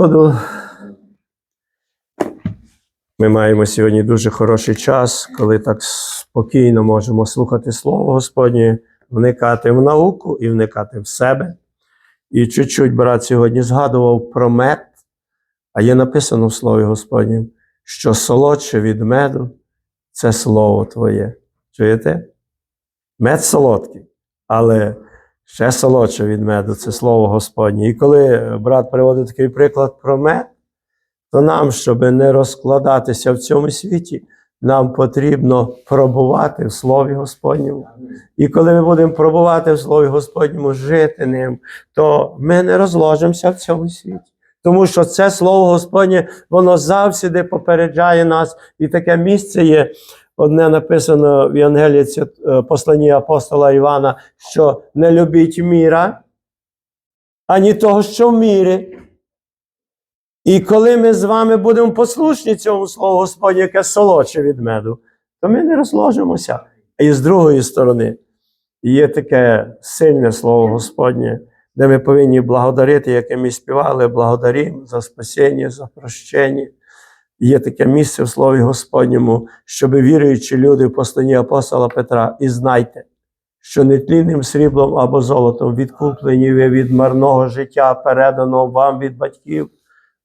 Господу. Ми маємо сьогодні дуже хороший час, коли так спокійно можемо слухати Слово Господнє, вникати в науку і вникати в себе. І чуть-чуть брат сьогодні згадував про мед, а є написано в Слові Господнім, що солодше від меду це слово Твоє. Чуєте? Мед солодкий, але ще солодше від меду це слово Господнє. І коли брат приводить такий приклад про мед, то нам, щоб не розкладатися в цьому світі, нам потрібно пробувати в Слові Господньому. І коли ми будемо пробувати в Слові Господньому, жити ним, то ми не розложимося в цьому світі. Тому що це Слово Господнє, воно завжди попереджає нас, і таке місце є. Одне написано в Євангелії е, посланні апостола Івана, що не любіть міра, ані того, що в мірі. І коли ми з вами будемо послушні цьому слову Господнє, яке солодше від меду, то ми не розложимося. І з другої сторони є таке сильне слово Господнє, де ми повинні благодарити, яке ми співали, благодаримо за спасіння, за прощення. Є таке місце в Слові Господньому, щоб віруючі люди в посланні апостола Петра, і знайте, що нетлінним сріблом або золотом відкуплені ви від марного життя, переданого вам від батьків,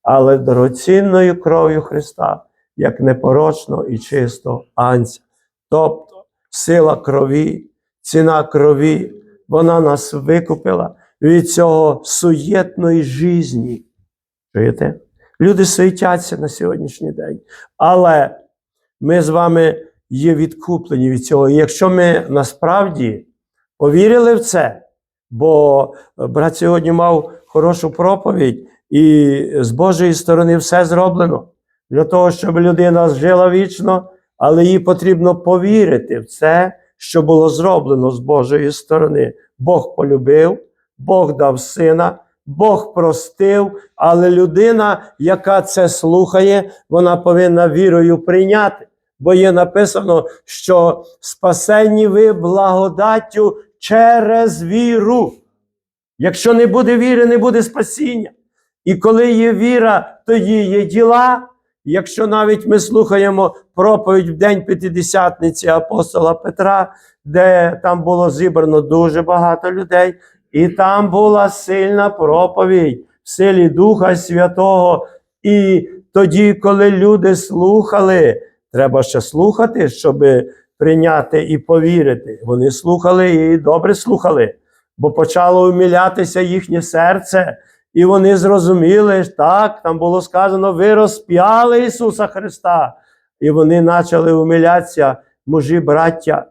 але дорогоцінною кров'ю Христа, як непорочно і чисто анця. Тобто сила крові, ціна крові, вона нас викупила від цього суєтної житті. Чуєте? Люди суетяться на сьогоднішній день. Але ми з вами є відкуплені від цього. І якщо ми насправді повірили в це, бо брат сьогодні мав хорошу проповідь, і з Божої сторони все зроблено для того, щоб людина жила вічно, але їй потрібно повірити в це, що було зроблено з Божої сторони. Бог полюбив, Бог дав сина. Бог простив, але людина, яка це слухає, вона повинна вірою прийняти. Бо є написано, що спасенні ви благодаттю через віру. Якщо не буде віри, не буде спасіння. І коли є віра, тоді є діла. Якщо навіть ми слухаємо проповідь в День П'ятидесятниці апостола Петра, де там було зібрано дуже багато людей, і там була сильна проповідь в силі Духа Святого. І тоді, коли люди слухали, треба ще слухати, щоб прийняти і повірити. Вони слухали і добре слухали, бо почало умілятися їхнє серце. І вони зрозуміли, так, там було сказано, ви розп'яли Ісуса Христа. І вони почали умилятися, мужі, браття.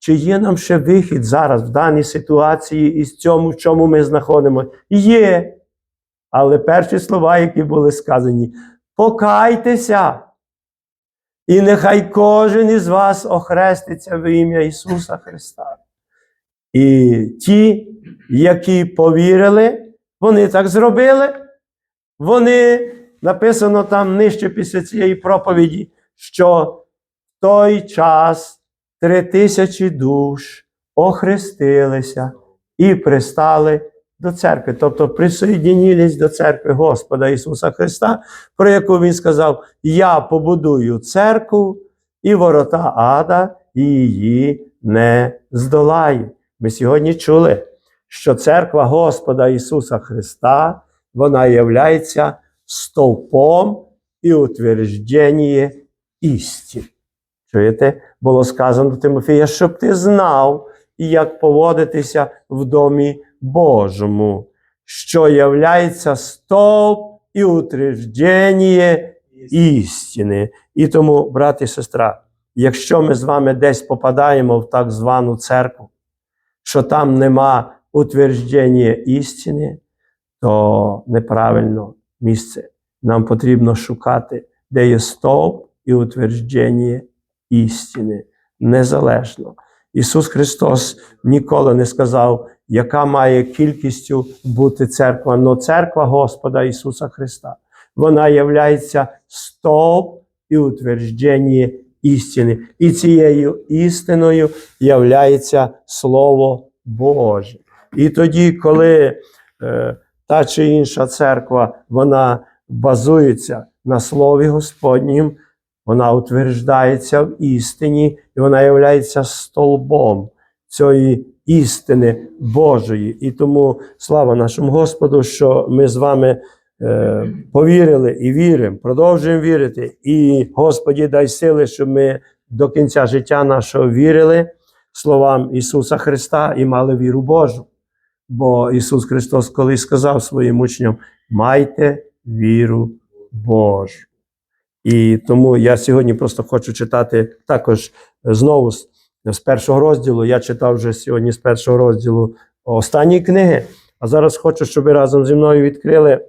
Чи є нам ще вихід зараз в даній ситуації із цьому, в чому ми знаходимося? Є. Але перші слова, які були сказані, покайтеся. І нехай кожен із вас охреститься в ім'я Ісуса Христа. І ті, які повірили, вони так зробили. Вони написано там нижче після цієї проповіді, що в той час три тисячі душ охрестилися і пристали до церкви, тобто присоєднілись до церкви Господа Ісуса Христа, про яку Він сказав: Я побудую церкву, і ворота ада її не здолають. Ми сьогодні чули, що церква Господа Ісуса Христа, вона являється стовпом і утвердження істини. Чуєте? Було сказано Тимофія, щоб ти знав, як поводитися в домі Божому, що являється стовп і утвердження істини. І тому, брат і сестра, якщо ми з вами десь попадаємо в так звану церкву, що там нема утвердження істини, то неправильно місце. Нам потрібно шукати, де є стовп і утвердження істини, незалежно. Ісус Христос ніколи не сказав, яка має кількістю бути церква, но церква Господа Ісуса Христа. Вона являється стовп і утвердження істини. І цією істиною являється Слово Боже. І тоді, коли е, та чи інша церква, вона базується на Слові Господнім, вона утверждається в істині, і вона є столбом цієї істини Божої. І тому слава нашому Господу, що ми з вами е, повірили і віримо, продовжуємо вірити. І Господі дай сили, щоб ми до кінця життя нашого вірили словам Ісуса Христа і мали віру Божу. Бо Ісус Христос колись сказав своїм учням: майте віру Божу. І тому я сьогодні просто хочу читати також знову з, першого розділу. Я читав вже сьогодні з першого розділу останні книги. А зараз хочу, щоб ви разом зі мною відкрили.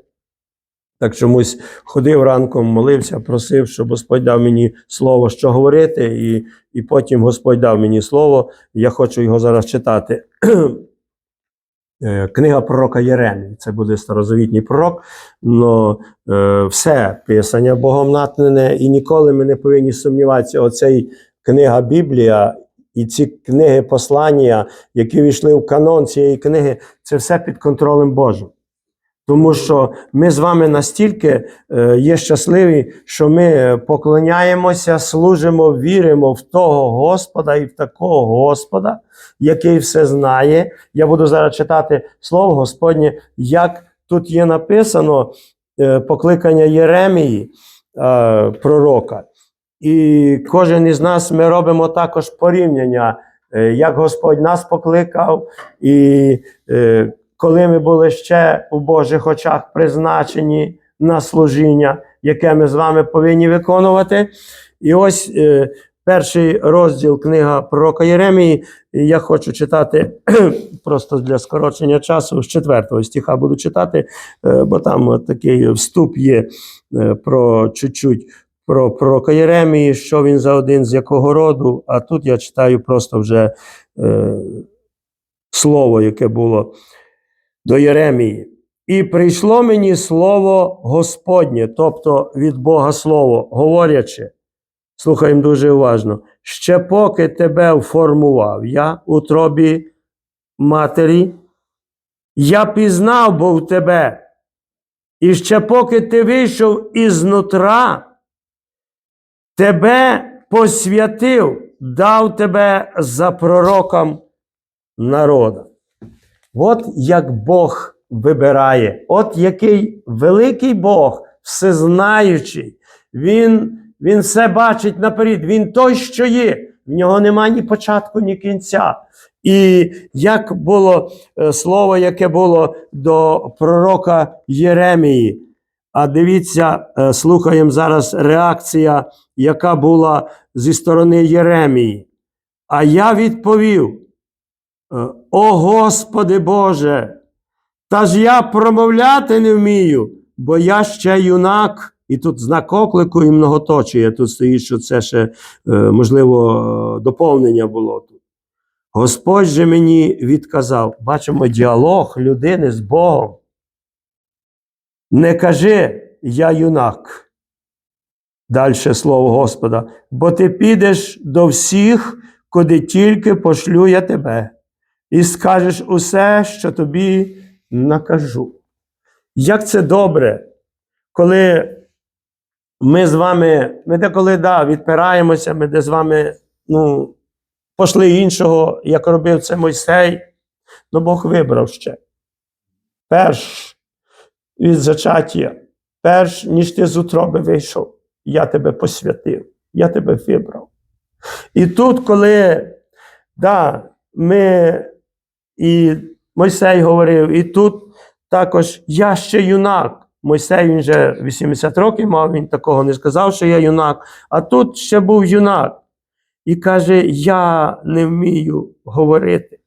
Так чомусь ходив ранком, молився, просив, щоб Господь дав мені слово, що говорити, і, і потім Господь дав мені слово. Я хочу його зараз читати. Е, Книга пророка Єремії. Це буде старозавітній пророк. Но е, все писання Богом натнене, і ніколи ми не повинні сумніватися. Оцей книга Біблія і ці книги послання, які війшли в канон цієї книги, це все під контролем Божим. Тому що ми з вами настільки е, є щасливі, що ми поклоняємося, служимо, віримо в того Господа і в такого Господа, який все знає. Я буду зараз читати слово Господнє, як тут є написано е, покликання Єремії е, пророка. І кожен із нас ми робимо також порівняння, е, як Господь нас покликав, і е, коли ми були ще у Божих очах призначені на служіння, яке ми з вами повинні виконувати. І ось е, перший розділ книга пророка Єремії. Я хочу читати просто для скорочення часу з четвертого стиха буду читати, е, бо там такий вступ є е, про чуть-чуть про пророка Єремії, що він за один, з якого роду. А тут я читаю просто вже е, слово, яке було до Єремії. І прийшло мені слово Господнє, тобто від Бога Слово, говорячи, слухаємо дуже уважно, ще поки тебе вформував я у тробі матері, я пізнав був тебе, і ще поки ти вийшов із нутра, тебе посвятив, дав тебе за пророком народа. От як Бог вибирає, от який великий Бог, всезнаючий, Він, він все бачить наперед, Він той, що є, в нього немає ні початку, ні кінця. І як було е, слово, яке було до пророка Єремії. А дивіться, е, слухаємо зараз реакція, яка була зі сторони Єремії. А я відповів: О Господи Боже, та ж я промовляти не вмію, бо я ще юнак, і тут знак оклику і многоточія. Тут стоїть, що це ще, е, можливо, е, доповнення було тут. Господь же мені відказав, бачимо діалог людини з Богом. Не кажи, я юнак. Далі слово Господа, бо ти підеш до всіх, куди тільки пошлю я тебе і скажеш усе, що тобі накажу. Як це добре, коли ми з вами, ми деколи да, відпираємося, ми де з вами ну, пошли іншого, як робив це Мойсей, ну Бог вибрав ще. Перш від зачаття, перш ніж ти з утроби вийшов, я тебе посвятив, я тебе вибрав. І тут, коли да, ми і Мойсей говорив, і тут також я ще юнак. Мойсей він вже 80 років мав, він такого не сказав, що я юнак. А тут ще був юнак. І каже: Я не вмію говорити.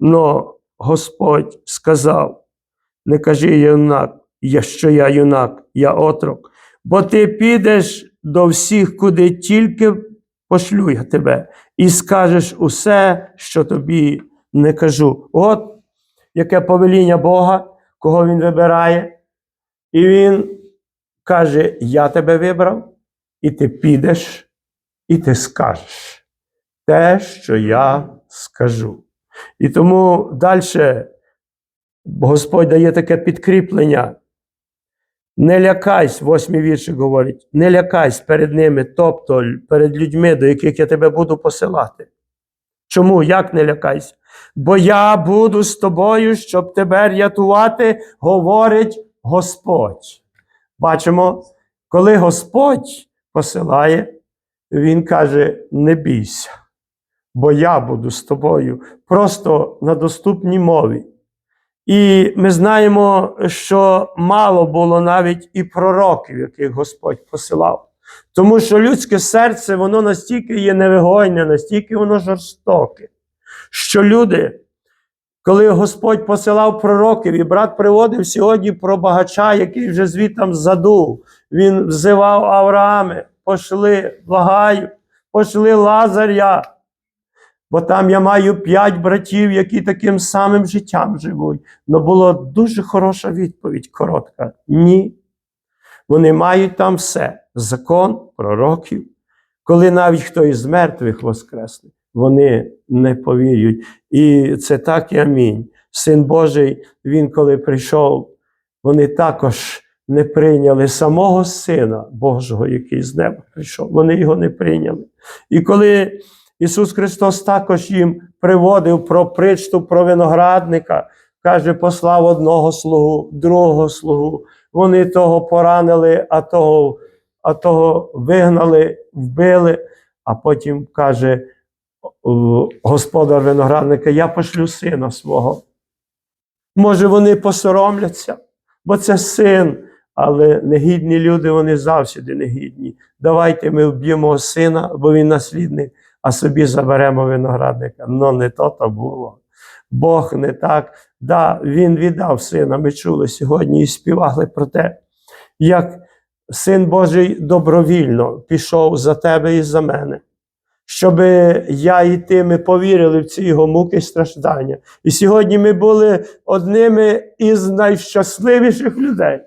Но Господь сказав: не кажи юнак, що я юнак, я отрок, бо ти підеш до всіх, куди тільки пошлю я тебе, і скажеш усе, що тобі не кажу. От яке повеління Бога, кого Він вибирає. І Він каже: Я тебе вибрав, і ти підеш, і ти скажеш те, що я скажу. І тому далі Господь дає таке підкріплення. Не лякайся, восьмий віршик говорить, не лякайся перед ними, тобто перед людьми, до яких я тебе буду посилати. Чому? Як не лякайся? Бо я буду з тобою, щоб тебе рятувати, говорить Господь. Бачимо, коли Господь посилає, Він каже: не бійся, бо я буду з тобою просто на доступній мові. І ми знаємо, що мало було навіть і пророків, яких Господь посилав. Тому що людське серце, воно настільки є невигойне, настільки воно жорстоке, що люди, коли Господь посилав пророків, і брат приводив сьогодні про багача, який вже звітом задув, він взивав Авраами, пошли, благаю, пошли Лазаря. Бо там я маю п'ять братів, які таким самим життям живуть. Но була дуже хороша відповідь, коротка. Ні. Вони мають там все: закон, пророків. Коли навіть хто із мертвих воскресне, вони не повірять. І це так і амінь. Син Божий, він коли прийшов, вони також не прийняли самого Сина Божого, який з неба прийшов. Вони його не прийняли. І коли Ісус Христос також їм приводив про причту про виноградника, каже, послав одного слугу, другого слугу. Вони того поранили, а того, а того вигнали, вбили. А потім каже господар виноградника: Я пошлю сина свого. Може, вони посоромляться, бо це син, але негідні люди, вони завжди негідні. Давайте ми вб'ємо сина, бо він наслідник, а собі заберемо виноградника. Ну, не то то було. Бог не так. Да, Він віддав сина. Ми чули сьогодні і співали про те, як син Божий добровільно пішов за тебе і за мене. Щоб я і ти ми повірили в ці його муки і страждання. І сьогодні ми були одними із найщасливіших людей,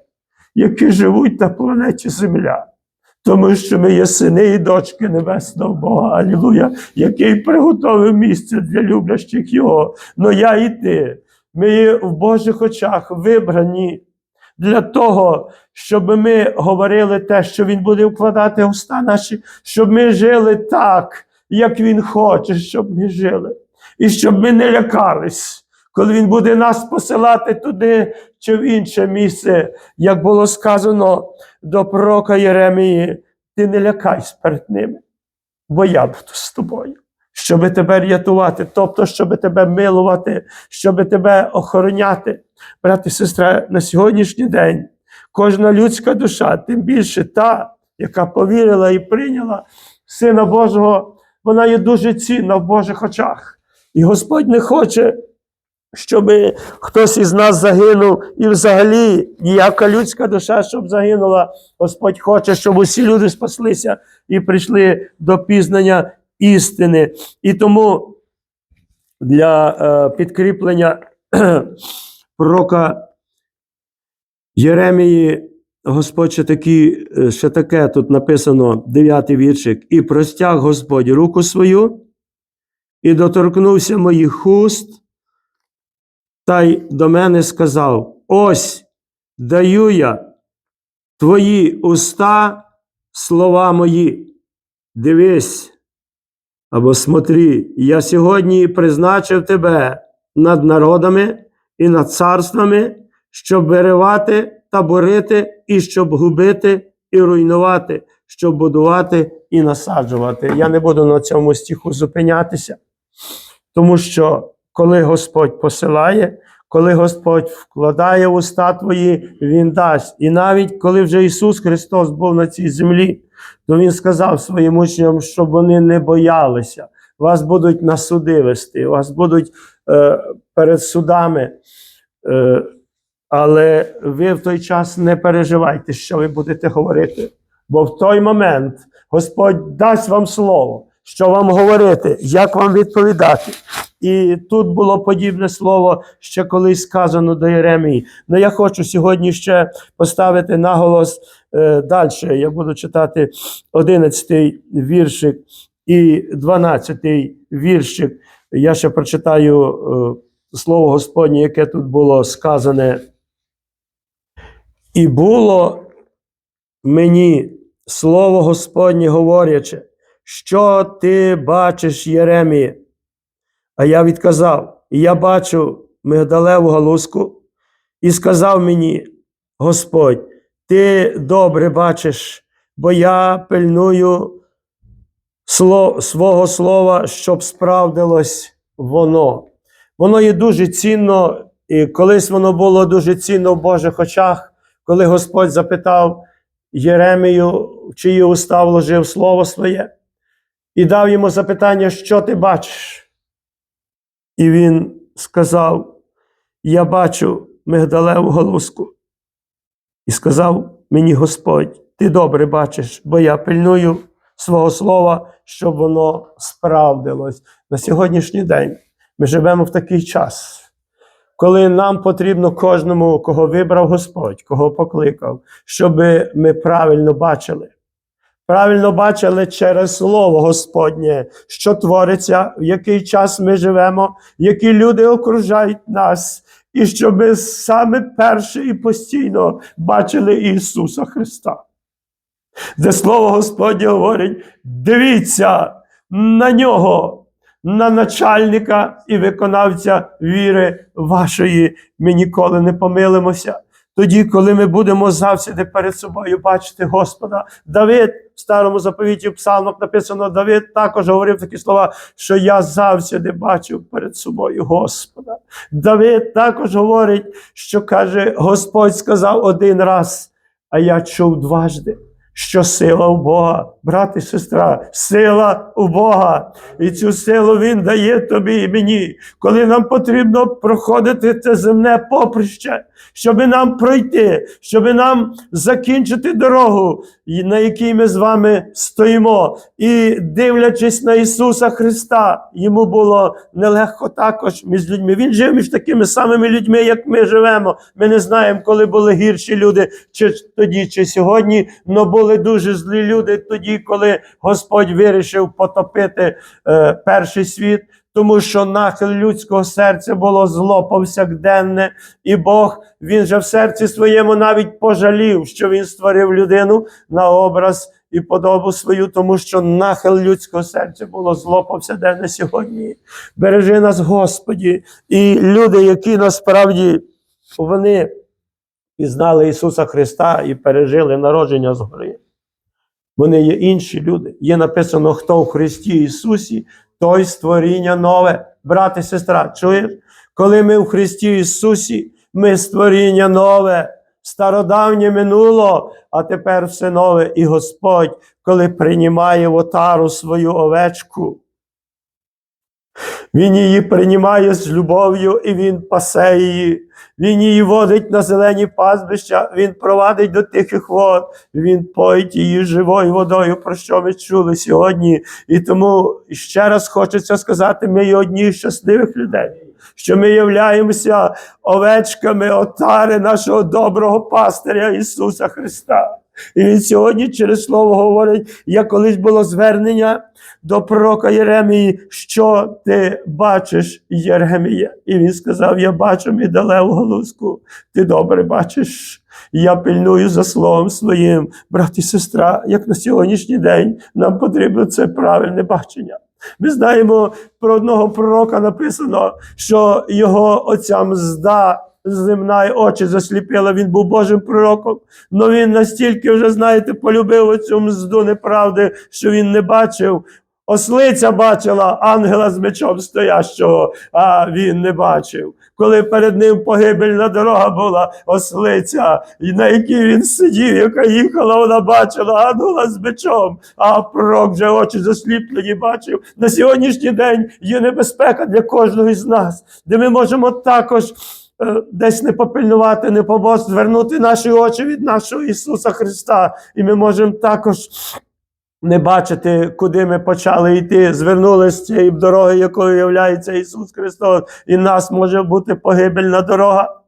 які живуть на планеті Земля. Тому що ми є сини і дочки Небесного Бога, Алілуя, який приготовив місце для люблящих Його. Но я і ти, ми є в Божих очах вибрані для того, щоб ми говорили те, що Він буде вкладати уста наші, щоб ми жили так, як Він хоче, щоб ми жили. І щоб ми не лякались, коли Він буде нас посилати туди чи в інше місце, як було сказано до пророка Єремії, ти не лякайся перед ними, бо я буду з тобою, щоб тебе рятувати, тобто, щоб тебе милувати, щоб тебе охороняти. Брати і сестра, на сьогоднішній день кожна людська душа, тим більше та, яка повірила і прийняла Сина Божого, вона є дуже цінна в Божих очах. І Господь не хоче, щоб хтось із нас загинув, і взагалі ніяка людська душа, щоб загинула. Господь хоче, щоб усі люди спаслися і прийшли до пізнання істини. І тому для е, підкріплення пророка Єремії Господь ще, такі, ще таке тут написано, дев'ятий віршик. І простяг Господь руку свою, і доторкнувся моїх уст, та й до мене сказав: Ось даю я твої уста, слова мої. Дивись, або смотри, я сьогодні призначив тебе над народами і над царствами, щоб виривати та борити, і щоб губити і руйнувати, щоб будувати і насаджувати. Я не буду на цьому стиху зупинятися, тому що коли Господь посилає, коли Господь вкладає в уста твої, Він дасть. І навіть коли вже Ісус Христос був на цій землі, то Він сказав своїм учням, щоб вони не боялися. Вас будуть на суди вести, вас будуть е, перед судами. Е, але ви в той час не переживайте, що ви будете говорити. Бо в той момент Господь дасть вам слово, що вам говорити, як вам відповідати. І тут було подібне слово ще колись сказано до Єремії. Ну я хочу сьогодні ще поставити наголос е, далі. Я буду читати 11 віршик і 12 віршик. Я ще прочитаю е, слово Господнє, яке тут було сказане. І було мені слово Господнє говоряче, що ти бачиш, Єремія? А я відказав: і я бачу мигдалеву галузку, і сказав мені, Господь, ти добре бачиш, бо я пильную свого слова, щоб справдилось воно. Воно є дуже цінно, і колись воно було дуже цінно в Божих очах, коли Господь запитав Єремію, в чиї уста вложив слово своє, і дав йому запитання, що ти бачиш? І він сказав: Я бачу мигдалеву галузку. І сказав мені Господь, ти добре бачиш, бо я пильную свого слова, щоб воно справдилось. На сьогоднішній день ми живемо в такий час, коли нам потрібно кожному, кого вибрав Господь, кого покликав, щоб ми правильно бачили. Правильно бачили через Слово Господнє, що твориться, в який час ми живемо, які люди окружають нас, і щоб ми саме перше і постійно бачили Ісуса Христа. Де Слово Господнє говорить: дивіться на нього, на начальника і виконавця віри вашої. Ми ніколи не помилимося. Тоді, коли ми будемо завжди перед собою бачити Господа, Давид в старому заповіті в псалмах написано, Давид також говорив такі слова, що я завжди бачив перед собою Господа. Давид також говорить, що каже, Господь сказав один раз, а я чув дважди. Що сила у Бога, брат і сестра, сила у Бога. І цю силу Він дає тобі і мені, коли нам потрібно проходити це земне поприще, щоб нам пройти, щоб нам закінчити дорогу, на якій ми з вами стоїмо. І дивлячись на Ісуса Христа, йому було нелегко також між людьми. Він жив між такими самими людьми, як ми живемо. Ми не знаємо, коли були гірші люди, чи тоді, чи сьогодні, але були дуже злі люди тоді, коли Господь вирішив потопити е, перший світ. Тому що нахил людського серця було зло повсякденне, і Бог він же в серці своєму навіть пожалів, що він створив людину на образ і подобу свою, тому що нахил людського серця було зло повсякденне сьогодні. Бережи нас, Господі, і люди, які насправді вони пізнали Ісуса Христа і пережили народження згори. Вони є інші люди. Є написано, хто в Христі Ісусі, той створіння нове. Брат і сестра, чуєш? Коли ми в Христі Ісусі, ми створіння нове, стародавнє минуло, а тепер все нове. І Господь, коли приймає в отару свою овечку, він її приймає з любов'ю і він пасе її. Він її водить на зелені пастбища, він провадить до тихих вод, він поїть її живою водою, про що ми чули сьогодні. І тому ще раз хочеться сказати: ми є одні з щасливих людей, що ми являємося овечками отари нашого доброго пастиря Ісуса Христа. І він сьогодні через слово говорить, як колись було звернення до пророка Єремії, що ти бачиш, Єремія? І він сказав: Я бачу мідалеву галузку, ти добре бачиш. Я пильную за словом своїм, брат і сестра, як на сьогоднішній день нам потрібно це правильне бачення. Ми знаємо про одного пророка написано, що його оця мзда земна і очі засліпила, він був Божим пророком. Но він настільки вже, знаєте, полюбив оцю мзду неправди, що він не бачив. Ослиця бачила ангела з мечом стоящого, а він не бачив. Коли перед ним погибельна дорога була ослиця, і на якій він сидів, яка їхала, вона бачила ангела з мечом, а пророк вже очі засліплені бачив. На сьогоднішній день є небезпека для кожного із нас, де ми можемо також десь не попильнувати, не побос звернути наші очі від нашого Ісуса Христа. І ми можемо також не бачити, куди ми почали йти, звернули з цієї дороги, якою являється Ісус Христос, і нас може бути погибельна дорога.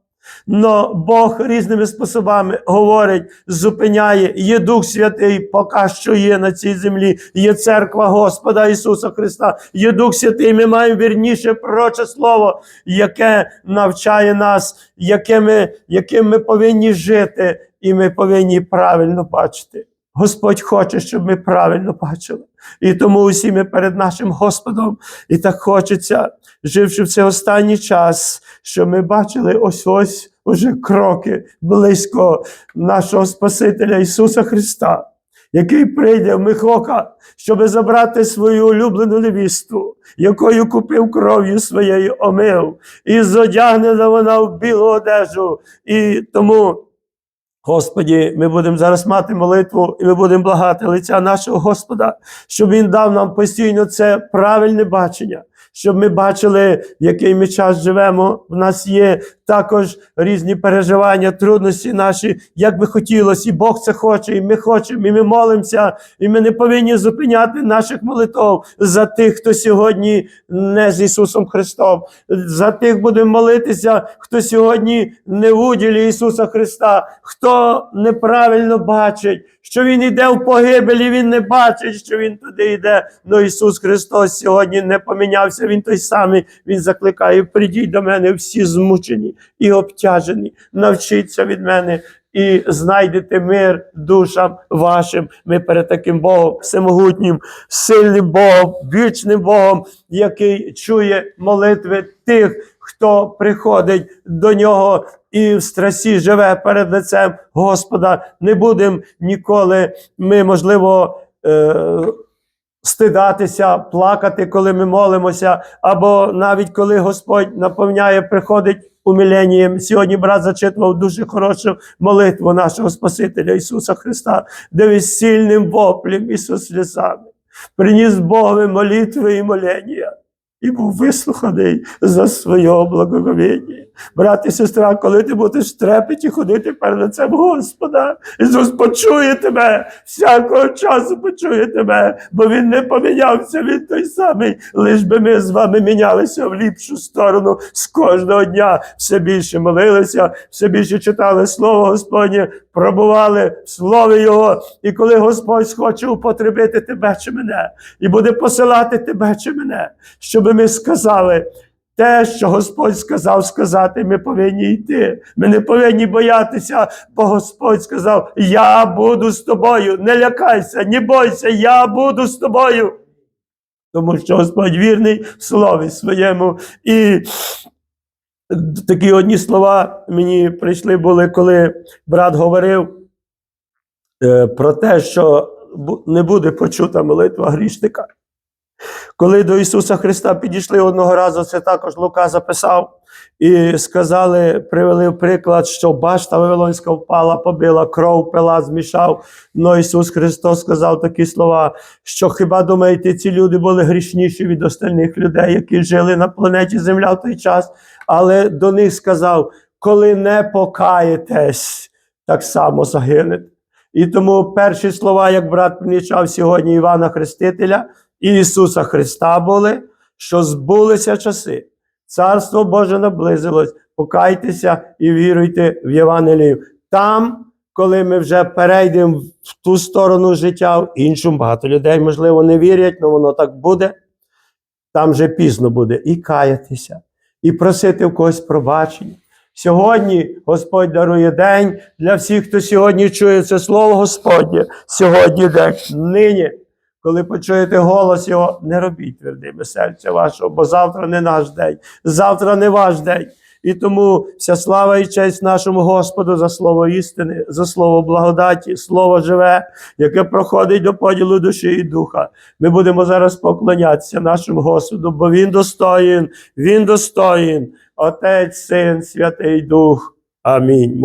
Но Бог різними способами говорить, зупиняє, є Дух Святий, поки що є на цій землі, є церква Господа Ісуса Христа, є Дух Святий. Ми маємо вірніше пророче Слово, яке навчає нас, яке ми, яким ми повинні жити. і ми повинні правильно бачити. Господь хоче, щоб ми правильно бачили. І тому усі ми перед нашим Господом. І так хочеться, живши в цей останній час, щоб ми бачили ось ось уже кроки близько нашого Спасителя Ісуса Христа, який прийде в Михока, щоб забрати свою улюблену невісту, якою купив кров'ю своєю омив, і зодягнена вона в білу одежу. І тому. Господі, ми будемо зараз мати молитву, і ми будемо благати лиця нашого Господа, щоб Він дав нам постійно це правильне бачення, щоб ми бачили, в який ми час живемо. В нас є також різні переживання, трудності наші, як би хотілося, і Бог це хоче, і ми хочемо, і ми молимося, і ми не повинні зупиняти наших молитв за тих, хто сьогодні не з Ісусом Христом. За тих будемо молитися, хто сьогодні не в уділі Ісуса Христа, хто неправильно бачить, що Він йде в погибелі, Він не бачить, що Він туди йде. Ну Ісус Христос сьогодні не помінявся, Він той самий, Він закликає: придіть до мене всі змучені і обтяжені, навчіться від мене. І знайдете мир душам вашим. Ми перед таким Богом, всемогутнім, сильним Богом, вічним Богом, який чує молитви тих, хто приходить до нього і в страсі живе перед лицем Господа. Не будемо ніколи. Ми, можливо, е- стидатися, плакати, коли ми молимося, або навіть коли Господь наповняє, приходить умиленням. Сьогодні брат зачитував дуже хорошу молитву нашого Спасителя Ісуса Христа, де сильним воплем і со сльозами приніс Богові молитви і молення. І був вислуханий за своє благоговіння. Брат і сестра, коли ти будеш трепеті ходити перед лицем Господа, Ісус почує тебе, всякого часу почує тебе, бо Він не помінявся, Він той самий. Лиш би ми з вами мінялися в ліпшу сторону з кожного дня. Все більше молилися, все більше читали Слово Господнє, пробували в Слові Його. І коли Господь схоче употребити тебе чи мене, і буде посилати тебе чи мене, щоб ми сказали. Те, що Господь сказав сказати, ми повинні йти. Ми не повинні боятися, бо Господь сказав: Я буду з тобою. Не лякайся, не бойся, я буду з тобою. Тому що Господь вірний в слові своєму. І такі одні слова мені прийшли були, коли брат говорив е, про те, що не буде почута молитва грішника. Коли до Ісуса Христа підійшли одного разу, це також Лука записав, і сказали, привели приклад, що башта Вавилонська впала, побила, кров пила, змішав. Но Ісус Христос сказав такі слова, що хіба думаєте, ці люди були грішніші від остальних людей, які жили на планеті Земля в той час, але до них сказав: коли не покаєтесь, так само загинете. І тому перші слова, як брат примічав сьогодні Івана Хрестителя Ісуса Христа були, що збулися часи. Царство Боже наблизилось, покайтеся і віруйте в Євангелію. Там, коли ми вже перейдемо в ту сторону життя, в іншу багато людей, можливо, не вірять, але воно так буде. Там вже пізно буде і каятися, і просити в когось пробачення. Сьогодні Господь дарує день для всіх, хто сьогодні чує це слово Господнє. Сьогодні день, нині. Коли почуєте голос його, не робіть твердими серця вашого, бо завтра не наш день, завтра не ваш день. І тому вся слава і честь нашому Господу за слово істини, за слово благодаті, слово живе, яке проходить до поділу душі і духа. Ми будемо зараз поклонятися нашому Господу, бо Він достоїн, Він достоїн, Отець, Син, Святий Дух. Амінь.